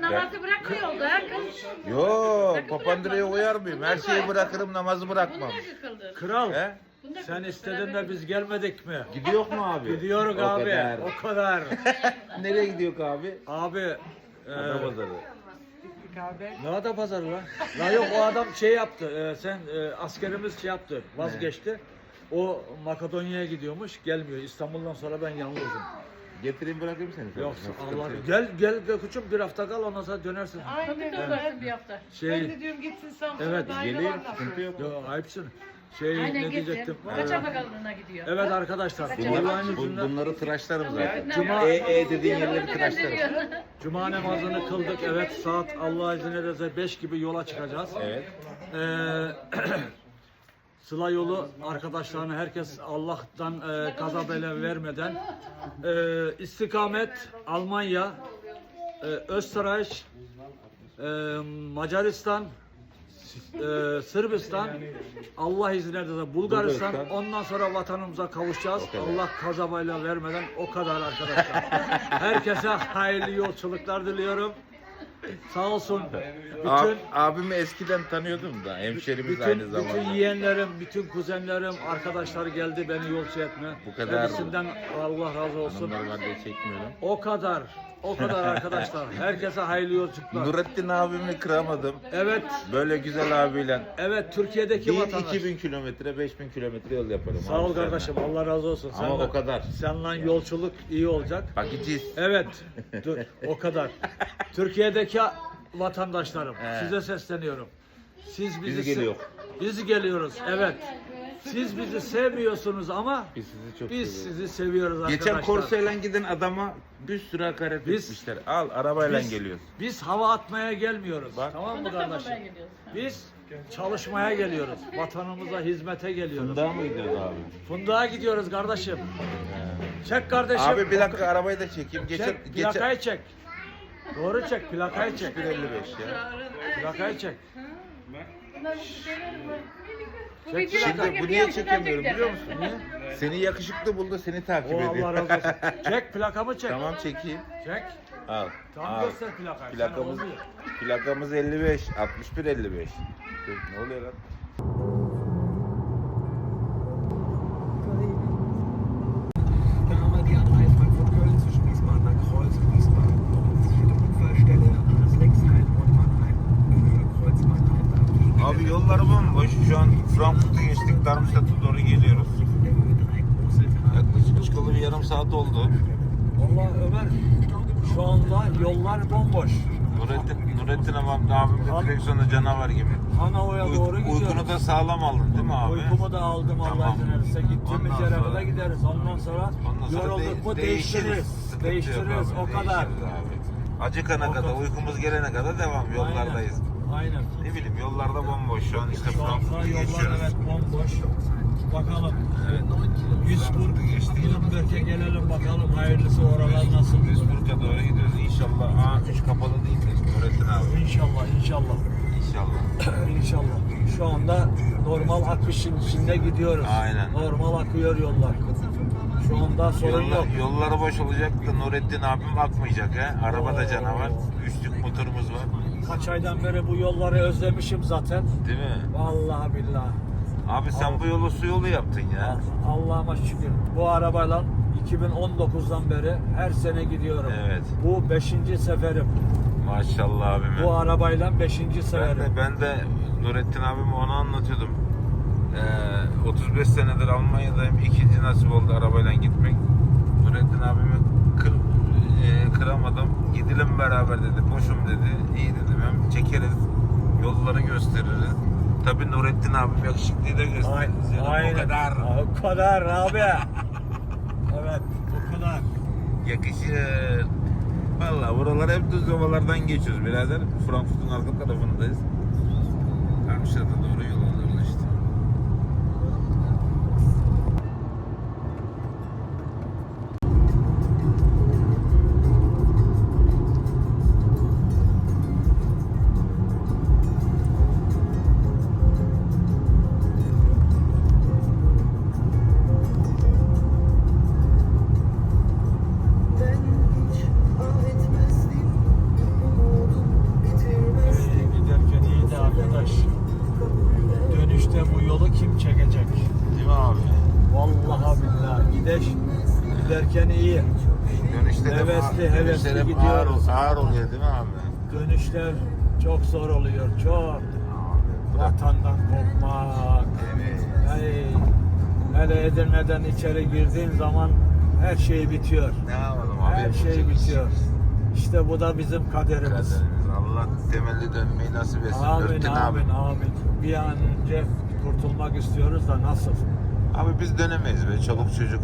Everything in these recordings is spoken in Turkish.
namazı bırakmıyor da kız. Yo, Papandre'ye uyar mıyım? Her şeyi bırakırım, namazı bırakmam. Yıkıldı. Kral He? sen istedin de biz gelmedik mi? Gidiyor mu abi? Gidiyoruz O abi. kadar. O kadar. Nereye gidiyor abi? abi e, Adapazarı. ne ada pazarı lan? La yok o adam şey yaptı. e, sen e, askerimiz şey yaptı. Vazgeçti. O Makedonya'ya gidiyormuş. Gelmiyor. İstanbul'dan sonra ben yalnızım. Getireyim bırakayım seni. Yok Sıkıntı Allah yok. gel gel Göküçüm bir hafta kal ondan sonra dönersin. Tabii dönürsün bir hafta. Ben Şey de diyorum gitsin Samsun'a Evet, daha Geleyim, yalan sıkıntı yok. yo ayıpsın. Şey Aynen ne getir. diyecektim? Kaça Ee, bakalığına gidiyor. evet arkadaşlar. Bunlar- Allah'ın Bu- izniyle bunları tıraşlarım zaten. Cuma- E, e dediğin yerleri tıraşlarım. Cuma namazını kıldık. Evet saat Allah izin ederse 5 gibi yola çıkacağız. Evet. Ee, Sıla yolu arkadaşlarına herkes Allah'tan e, kaza bela vermeden e, istikamet Almanya, e, Österreich, e, Macaristan, e, Sırbistan, Allah izin ederse Bulgaristan, ondan sonra vatanımıza kavuşacağız. Allah kaza bela vermeden o kadar arkadaşlar. Herkese hayırlı yolculuklar diliyorum. Sağ olsun. Bütün Ab, abimi eskiden tanıyordum da hemşerimiz aynı bütün, zamanda. bütün yeğenlerim, bütün kuzenlerim, arkadaşlar geldi beni yolcu etme. Bu kadar. Hepsinden Allah razı olsun. Onları ben de çekmiyorum. O kadar, o kadar arkadaşlar. Herkese hayırlı yolculuklar. Nurettin abimi kıramadım. Evet, Böyle güzel abiyle. evet Türkiye'deki Bir vatandaş. 2000 kilometre, 5000 kilometre yol yaparım. Sağ abi ol seninle. kardeşim, Allah razı olsun. Ama o kadar. Seninle yolculuk iyi olacak. Bak gideceğiz. Evet, dur, o kadar. Türkiye'deki vatandaşlarım, size sesleniyorum. Siz bizi Biz geliyor. Biz geliyoruz, evet. Siz bizi sevmiyorsunuz ama Biz sizi çok biz seviyoruz. sizi seviyoruz arkadaşlar. Geçen Korsayla giden adama bir sürü hakaret Biz- etmişler. Al arabayla Biz- geliyoruz. Biz hava atmaya gelmiyoruz. Bak. Tamam mı kardeşim? Biz çalışmaya geliyoruz. Vatanımıza hizmete geliyoruz. Daha mı gidiyoruz abi? Fundağa gidiyoruz kardeşim. Çek kardeşim. Abi bir dakika arabayı da çekeyim. Geçen, Çek, geçen... plakayı çek. Doğru çek, plakayı çek. 1.55 ya. Plakayı çek. Bunlar bu. Bu Çek videoyu şimdi, Bu niye çekemiyorum biliyor musun? Niye? Seni yakışıklı buldu, seni takip O ediyor. Allah razı olsun. Çek plakamı çek. tamam çekeyim. Çek. Al. Tam al. göster plakayı. Plakamız, plakamız 55, 61 55. Dur, Ne oluyor lan? Da haben wir die A3 Frankfurt-Köln zwischen Wiesbadener Kreuz und Wiesbaden. Sicherte Unfallstelle Lexheim und Mannheim. Höhe Kreuz Mannheim. Da Abi yollar Şu an Frankfurt'u geçtik. Darmstadt'a doğru geliyoruz. Yaklaşık çıkalı bir yarım saat oldu. Vallahi Ömer şu anda yollar bomboş. Nurettin, Nurettin abim, abim de direksiyonda canavar gibi. Hanova'ya doğru Uy- gidiyoruz. uykunu da sağlam aldın değil mi abi? Uykumu da aldım Allah Tamam. izin verirse. Gittiğimiz Ondan yere sonra- kadar gideriz. Ondan sonra Ondan sonra yorulduk de- mu değiştiririz. Sıkıntı yok Değiştiririz abi, o kadar. değiştiririz abi. Acıkana kadar. uykumuz gelene kadar devam. Yollardayız. Aynen. Ne bileyim yollarda bomboş. Şu an işte Şu anda Frankfurt'u yollar geçiyoruz. evet bomboş. Bakalım. Evet. Duisburg, Nürnberg'e gelelim bakalım hayırlısı oralar nasıl. Duisburg'a doğru gidiyoruz. İnşallah. Aa üç kapalı değil mi? Nurettin abi. İnşallah inşallah. İnşallah. İnşallah. Şu anda normal akışın içinde gidiyoruz. Aynen. Normal akıyor yollar. Şu anda sorun Yolla, yok. yolları boş olacak da Nurettin abim akmayacak he. Arabada canavar. Üçlük motorumuz var. Kaç aydan beri bu yolları özlemişim zaten. Değil mi? Vallahi billahi. Abi sen bu yolu su yolu yaptın ya. Allah'ıma şükür. Bu arabayla 2019'dan beri her sene gidiyorum. Evet. Bu 5. seferim. Maşallah abime. Bu arabayla 5. Ben de, ben de Nurettin abime onu anlatıyordum. Ee, 35 senedir Almanya'dayım. İkinci nasip oldu arabayla gitmek. Nurettin abimi kır, e, kıramadım. Gidelim beraber dedi. Boşum dedi. İyi dedim. Hem çekeriz. Yolları gösteririz. Tabii Nurettin abim yakışıklıyı da gösteririz. Yani Aynen. O kadar O kadar abi. evet, o kadar. yakışır. Vallahi buralar hep düz yovalardan geçiyoruz birader. Frankfurt'un arka tarafındayız. Darmstadt'a doğru yol alıyoruz abi? Dönüşler çok zor oluyor, çok. Vatandan kopmak. Ay, hele Edirne'den içeri girdiğin zaman her şey bitiyor. Ne yapalım abi? Her şey Yapacak bitiyor. İşte bu da bizim kaderimiz. Kaderimiz. Allah temelli dönmeyi nasip etsin. Amin, Örtün abi. amin, amin. Bir an önce kurtulmak istiyoruz da nasıl? Abi biz dönemeyiz be çoluk çocuk.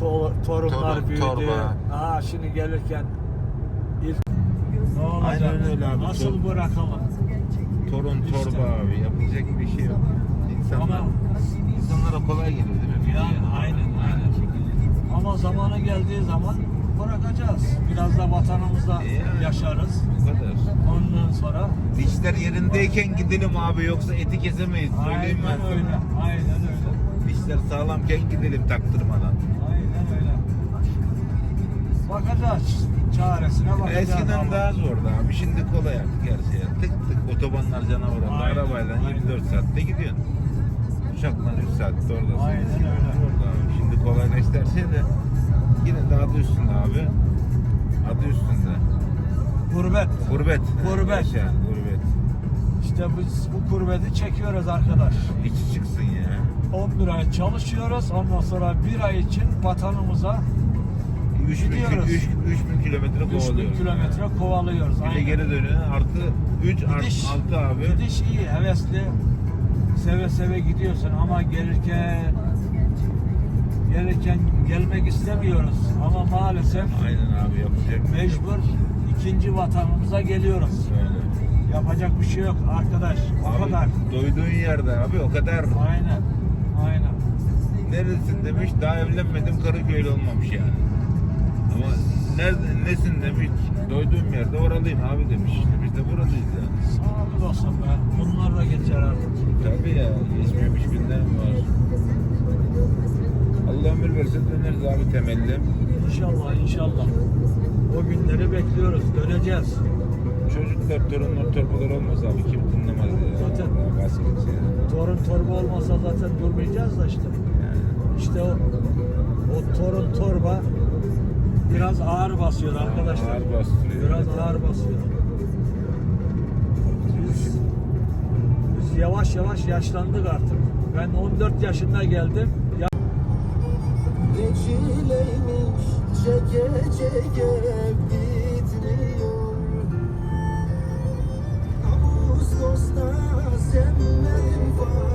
To- torunlar Torun, büyüdü. torba. Aa şimdi gelirken ilk ne olacak? Aynen öyle abi. Nasıl bırakalım? Torun İşte. torba abi yapacak bir şey yok. İnsanlar, Ama- insanlara kolay geliyor değil mi? Yani aynen aynen. Ama zamanı geldiği zaman bırakacağız. Biraz da vatanımızda Yani. yaşarız. Bu kadar. Ondan sonra Dişler yerindeyken gidelim abi yoksa eti kesemeyiz. Söyleyeyim aynen öyle. Aynen öyle. Dişler sağlamken gidelim taktırmadan. Aynen öyle. Bakacağız. Çaresine bakacağız. Eskiden ama. daha zordu abi. Şimdi kolay artık her şey. Tık tık otobanlar canavar. Aynen, Arabayla aynen. 24 saatte gidiyorsun. Uçakla 3 saatte oradasın. Aynen öyle. Orada abi. Şimdi kolaylaştı her şey de yine de adı üstünde abi. Adı üstünde. Gurbet. Gurbet. Gurbet. Yaşa, gurbet. İşte biz bu gurbeti çekiyoruz arkadaş. İçi çıksın ya. 11 ay çalışıyoruz. Ondan sonra bir ay için vatanımıza 3000 Gidiyoruz. 3000 kilometre 3000 kovalıyoruz. kilometre kovalıyoruz. Bir de Aynen. geri dönüyor. Artı 3 artı Gidiş, 6 abi. gidiş iyi, hevesli. Seve seve gidiyorsun ama gelirken gelirken gelmek istemiyoruz. Ama maalesef Aynen abi yapacak. bir şey yok. mecbur ikinci vatanımıza geliyoruz. Öyle. Yapacak bir şey yok arkadaş. O Abi, kadar. Doyduğun yerde abi o kadar. Aynen. Aynen. Neresin demiş daha evlenmedim Karaköylü olmamış yani. Ama nerede, nesin demiş doyduğum yerde oralıyım abi demiş işte biz de buradayız yani. Sağ olsun be. Bunlar da geçer artık. Tabii ya geçmemiş günler var? Allah ömür verse döneriz abi temelli. İnşallah inşallah. O günleri bekliyoruz. Döneceğiz. Çocuklar, torunlar, torbalar olmaz abi kim dinlemez ya. Zaten. Şey. Torun torba olmasa zaten durmayacağız da işte. Yani. İşte o, o torun torba biraz ağır basıyor arkadaşlar. Ağır bastırıyor. Biraz ağır basıyor. Biz, biz yavaş yavaş yaşlandık artık. Ben 14 yaşında geldim. Ya, Ne çileymiş çeke çeke bitmiyor Ağustos'ta sevmedim fark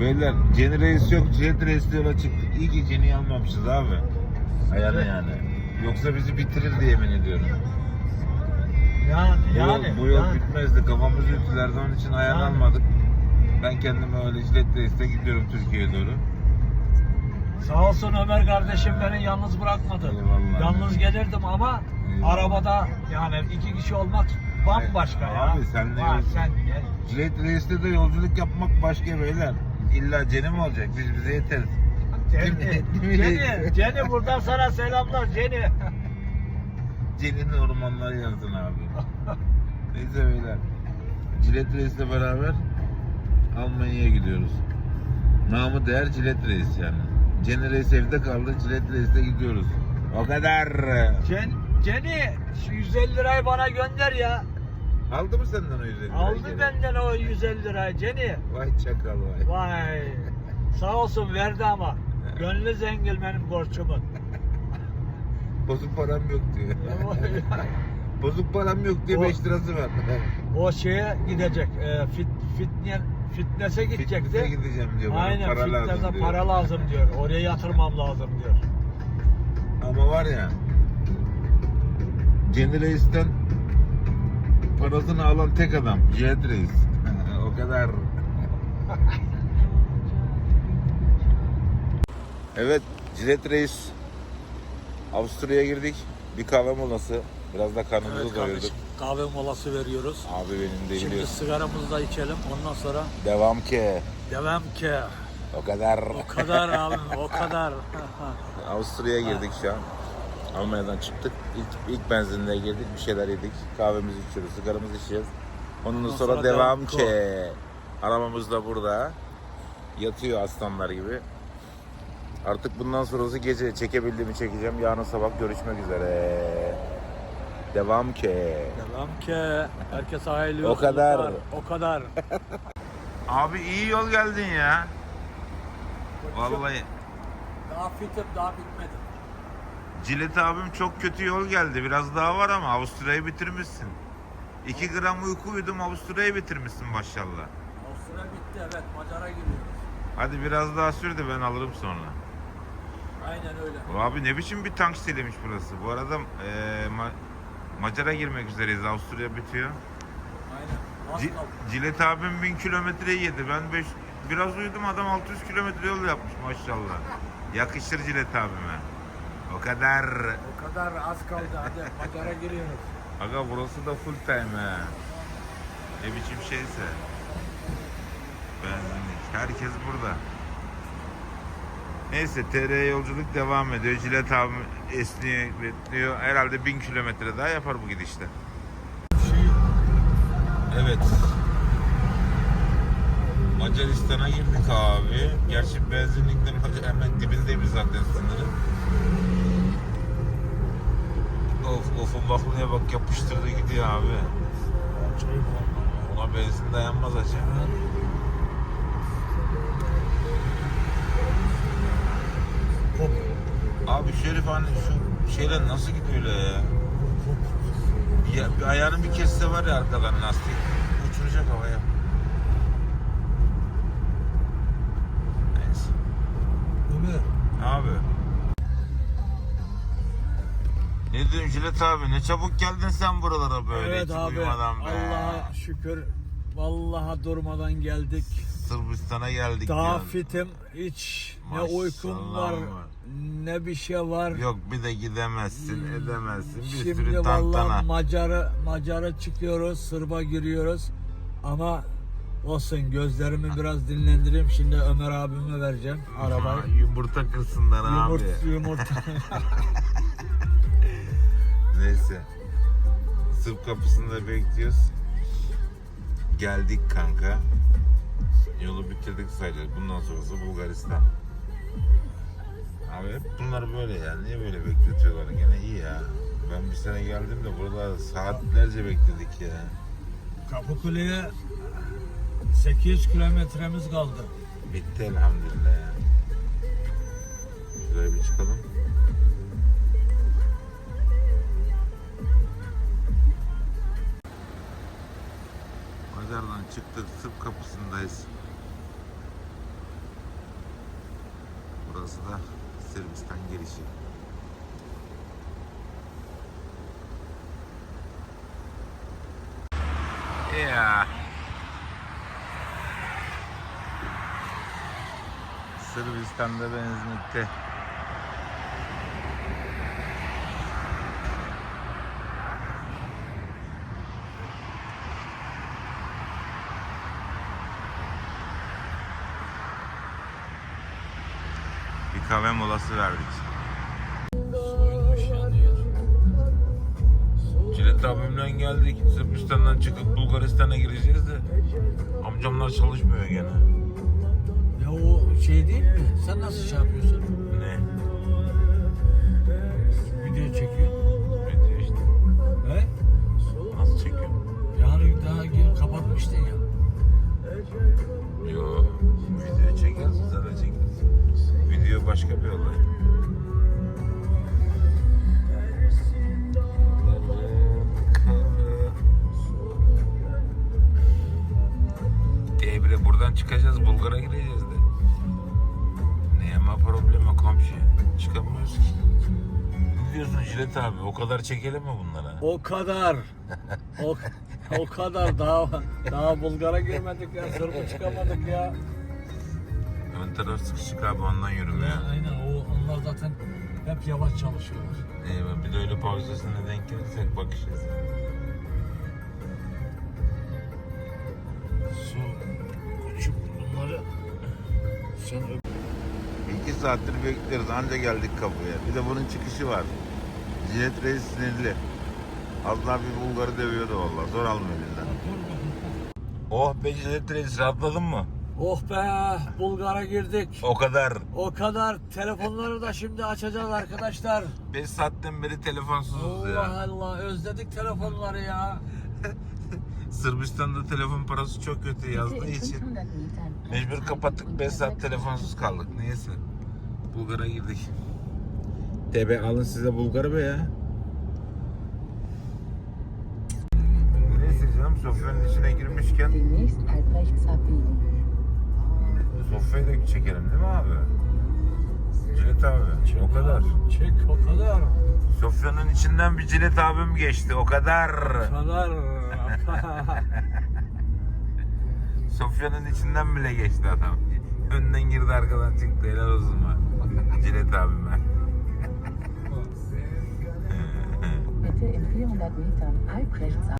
Beyler Ceni Reis yok, Cihet Reis'le yola çıktık. İyi ki Ceni'yi almamışız abi. Ayağına yani. Yoksa bizi bitirirdi yemin ediyorum. yani, Bu yani, yol, bu yol yani. bitmezdi. Kafamızı ütülerdi onun için ayağını Yani. almadık. Ben kendime öyle Cihet Reis'le gidiyorum Türkiye'ye doğru. Sağ olsun Ömer kardeşim beni yalnız bırakmadı. Eyvallah. Yalnız gelirdim ama Eyvallah. arabada yani iki kişi olmak bambaşka Ay, ya. abi sen ne Ha, sen ne? Reis'le de yolculuk yapmak başka beyler. İlla Ceni mi olacak? Biz bize yeteriz. Mi? Jenny, Jenny buradan sana selamlar Jenny. Ceni'nin ormanları yazdın abi. Neyse beyler. Cilet Reis'le beraber Almanya'ya gidiyoruz. Namı değer Cilet Reis yani. Ceni Reis evde kaldı, Cilet Reis'le gidiyoruz. O kadar. Jen, Jenny şu 150 lirayı bana gönder ya. Aldı mı senden o 150 lirayı Aldı benden o 150 lirayı Jenny. Vay çakal vay. Vay. Sağ olsun verdi ama. Gönlü zengin benim borcumun. Bozuk param yok diyor. Bozuk param yok diye O- 5 lirası var. o şeye gidecek. E, fit, fitne, fitness'e gidecekti. Fitness'e gideceğim diyor. Bana Aynen para lazım fitness'e diyor. para lazım diyor. Oraya yatırmam lazım diyor. Ama var ya Ceni Reis'ten parasını alan tek adam Cihat Reis. o kadar. evet Cihat Reis Avusturya'ya girdik. Bir kahve molası. Biraz da karnımızı Evet doyurduk. kardeşim kahve molası veriyoruz. Abi benim de Şimdi biliyorsun. sigaramızı da içelim. Ondan sonra Devam ki. devam ki. O kadar. O kadar abi o kadar. Avusturya'ya girdik şu an. Almanya'dan çıktık. İlk, ilk benzinliğe girdik. Bir şeyler yedik. Kahvemizi içiyoruz. Sigaramızı içiyoruz. Ondan sonra, sonra devam ki. Arabamız da burada. Yatıyor aslanlar gibi. Artık bundan sonrası gece çekebildiğimi çekeceğim. Yarın sabah görüşmek üzere. Devam ki. Devam ki. Herkese hayırlı O kadar. O kadar. Abi iyi yol geldin ya. Vallahi. Daha fitim daha bitmedi. Cilet abim çok kötü yol geldi. Biraz daha var ama Avusturya'yı bitirmişsin. 2 gram uyku uyudum Avusturya'yı bitirmişsin maşallah. Avusturya bitti evet. Macara giriyoruz. Hadi biraz daha sür de ben alırım sonra. Aynen öyle. Abi ne biçim bir tank siteymiş burası. Bu arada eee Ma- Macar'a girmek üzereyiz. Avusturya bitiyor. Aynen. Az C- kaldı. Cilet abim 1000 kilometreyi yedi. Ben beş, biraz uyudum adam 600 kilometre yol yapmış maşallah. Yakışır Cilet abime. O kadar. O kadar az kaldı hadi. Macara giriyoruz. Aga burası da full time he. Ne biçim şeyse. Benzinlik. Herkes burada. Neyse TR yolculuk devam ediyor. Cilet abim esniyor, bekliyor. Herhalde 1000 kilometre daha yapar bu gidişte. Evet. Macaristan'a girdik abi. Gerçi benzinlikte Macar- hemen dibindeymiş zaten sınırın. Of of baklıya bak yapıştırdı gidiyor abi. Ona benzin dayanmaz acı. Abi şerif hani şu şeyler nasıl gidiyor öyle ya? Bir, bir ayağını bir kesse var ya arkadan lastik. Uçuracak havaya. Neyse. Ömer. Abi. Diyorsun Jilet abi? Ne çabuk geldin sen buralara böyle Evet hiç abi. uyumadan be. Allah'a şükür. Vallahi durmadan geldik. Sırbistan'a geldik Daha diyorsun. fitim hiç ne uykum var var. ne bir şey var. Yok bir de gidemezsin, edemezsin. Bir Şimdi sürü tantana. Macar'a Macar'a çıkıyoruz, Sırba giriyoruz. Ama olsun gözlerimi biraz dinlendireyim. Şimdi Ömer abime vereceğim arabayı. Yumurta kırsınlar abi. Yumurta, yumurta. Neyse. Sırp kapısında bekliyoruz. Geldik kanka. Yolu bitirdik sayılır. Bundan sonrası Bulgaristan. Abi hep bunlar böyle ya. Niye böyle bekletiyorlar? Gene iyi ya. Ben bir sene geldim de burada saatlerce bekledik ya. Kapıkule'ye 800 kilometremiz kaldı. Bitti elhamdülillah ya. Şuraya bir çıkalım. Macardan çıktık, Sırp kapısındayız. Burası da Sırbistan girişi. Ya. Sırbistan'da benzinlikte. Bir molası verdik. Cilet abimden geldik. Sırbistan'dan çıkıp Bulgaristan'a gireceğiz de amcamlar çalışmıyor gene. Ya o şey değil mi? Sen nasıl şey yapıyorsun? Ne? Video çekiyor. Diyor işte? He? Nasıl çekiyor? Yani daha kapatmıştın ya. Yo, video çekeriz, zaten çekeriz. Video başka bir olay. Debre buradan çıkacağız, Bulgar'a gireceğiz de. Ne ama problemi komşu. Çıkamıyoruz ki. Ne diyorsun Jilet abi? O kadar çekelim mi bunlara? O kadar. O, o kadar daha daha Bulgar'a girmedik ya. Sırp'a çıkamadık ya. Ön taraf sıkışık abi ondan yürümüyor. Ya, aynen o onlar zaten hep yavaş çalışıyorlar. Eyvah bir de öyle pauzasına denk gelirsek bakışırız. Su koçum bunları sen öp. İki saattir bekliyoruz anca geldik kapıya. Bir de bunun çıkışı var. Cilet Reis sinirli. Az daha bir Bulgarı dövüyordu vallahi. Zor alma elinden. Oh be Jilet Reis rahatladın mı? Oh be Bulgar'a girdik. O kadar. O kadar telefonları da şimdi açacağız arkadaşlar. 5 saatten beri telefonsuzuz ya. Allah Allah özledik telefonları ya. Sırbistan'da telefon parası çok kötü yazdığı için mecbur kapattık 5 saat telefonsuz kaldık. Neyse. Bulgar'a girdik. TB alın size Bulgar'ı be ya. Sofya'nın içine girmişken. Sofya'yı da çekelim değil mi abi? Cilet abi. o kadar. Çek o kadar. Sofya'nın içinden bir Cilet abim geçti. O kadar. O kadar. Sofya'nın içinden bile geçti adam. Önden girdi arkadan çıktı. Helal olsun bak. Cilet abime. Bitte in 400 Metern halb rechts ab.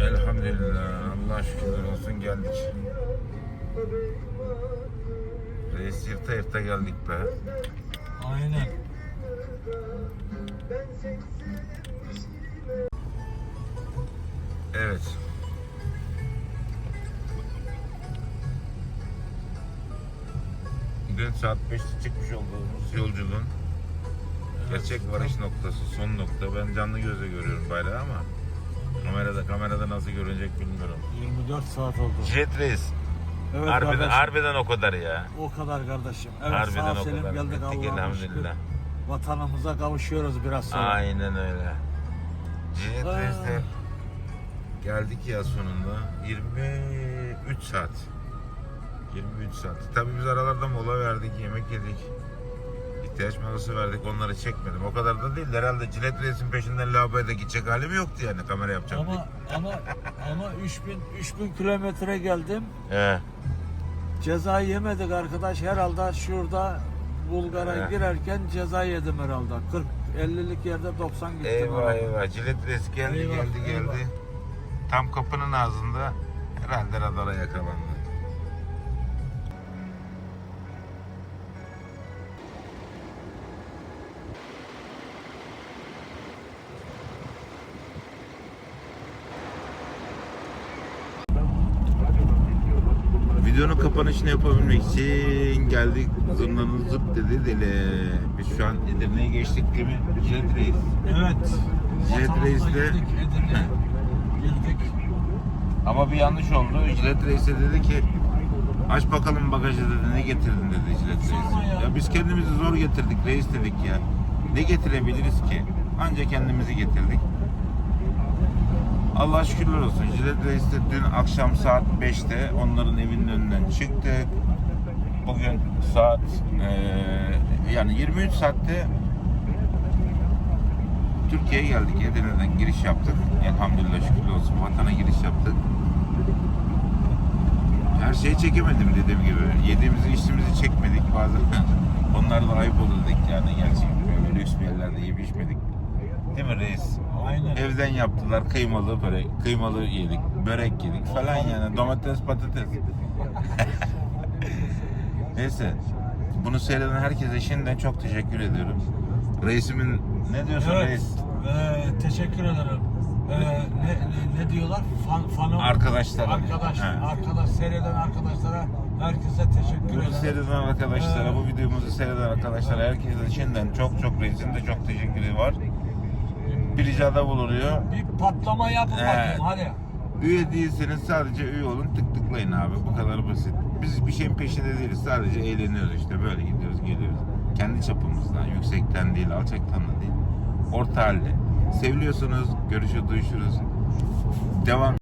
Elhamdülillah. Allah şükürler olsun geldik. Reis yırta yırta geldik be. Aynen. Evet. Dün saat 5'te çıkmış olduğumuz yolculuğun gerçek varış noktası, son nokta. Ben canlı göze görüyorum bayrağı ama kamerada kamerada nasıl görünecek bilmiyorum. 24 saat oldu. Jet Reis. Evet harbiden, kardeşim. harbiden o kadar ya. O kadar kardeşim. Evet Harbiden sağ o selim kadar. geldik Allah'a elhamdülillah. Vatanımıza kavuşuyoruz biraz sonra. Aynen öyle. Jet Aa. Reis'te geldik ya sonunda. 23 saat. 23 saat. Tabii biz aralarda mola verdik, yemek yedik. İhtiyaç molası verdik, onları çekmedim. O kadar da değil. Herhalde Cilet Reis'in peşinden lavaboya da gidecek halim yoktu yani kamera yapacağım Ama ama ama 3000 3000 kilometre geldim. diye. He. Ceza yemedik arkadaş. Herhalde şurada Bulgar'a He. girerken ceza yedim herhalde. 40 50'lik yerde 90 gittim. Eyvah herhalde. eyvah. Cilet Reis geldi Eyvah, geldi eyvah. geldi. Tam kapının ağzında herhalde radara yakalandı. Videonun kapanışını yapabilmek için geldik zurnanın zırt dedi deli. Biz şu an Edirne'ye geçtik değil mi? Cilet Reis. Evet. Jet Reis'te- girdik. Ama bir yanlış oldu. Cilet Reis'e dedi ki aç bakalım bagajı dedi ne getirdin dedi Cilet Reis. Ya. Ya biz kendimizi zor getirdik reis dedik ya. Ne getirebiliriz ki? Anca kendimizi getirdik. Allah şükürler olsun. Cilet Reis'te dün akşam saat 5'te onların evinin önünden çıktık. Bugün saat eee, yani 23 saatte Türkiye'ye geldik. Edirne'den giriş yaptık. Elhamdülillah şükürler olsun. Vatana giriş yaptık. Her şeyi çekemedim dediğim gibi. Yediğimizi içtiğimizi çekmedik. Bazen onlar da ayıp olur dedik yani. Gerçi böyle lüks bir yerlerde yiyip içmedik. Değil mi reis? Aynen. Evden yaptılar kıymalı börek, kıymalı yedik, börek yedik falan yani domates patates. Neyse. Bunu seyreden herkese şimdiden çok teşekkür ediyorum. Reisimin ne diyorsun Evet. reis? Ee, teşekkür ederim. Ee, ne, ne, diyorlar? Fan, fanı, Arkadaşlara. Arkadaş, He. arkadaş, seyreden arkadaşlara herkese teşekkür Bunu ederim. seyreden arkadaşlara, Evet. bu videomuzu seyreden arkadaşlara, herkese şimdiden çok çok reisin de çok teşekkürü var. Bir ricada bulunuyor. Bir patlama yapın Evet. bakayım hadi. Üye değilseniz sadece üye olun, tık tıklayın abi. Bu kadar basit. Biz bir şeyin peşinde değiliz. Sadece eğleniyoruz işte. Böyle gidiyoruz, geliyoruz. Kendi çapımızdan, yüksekten değil, alçaktan da değil. Orta halde. Seviliyorsunuz, görüşü duyuşuruz. Devam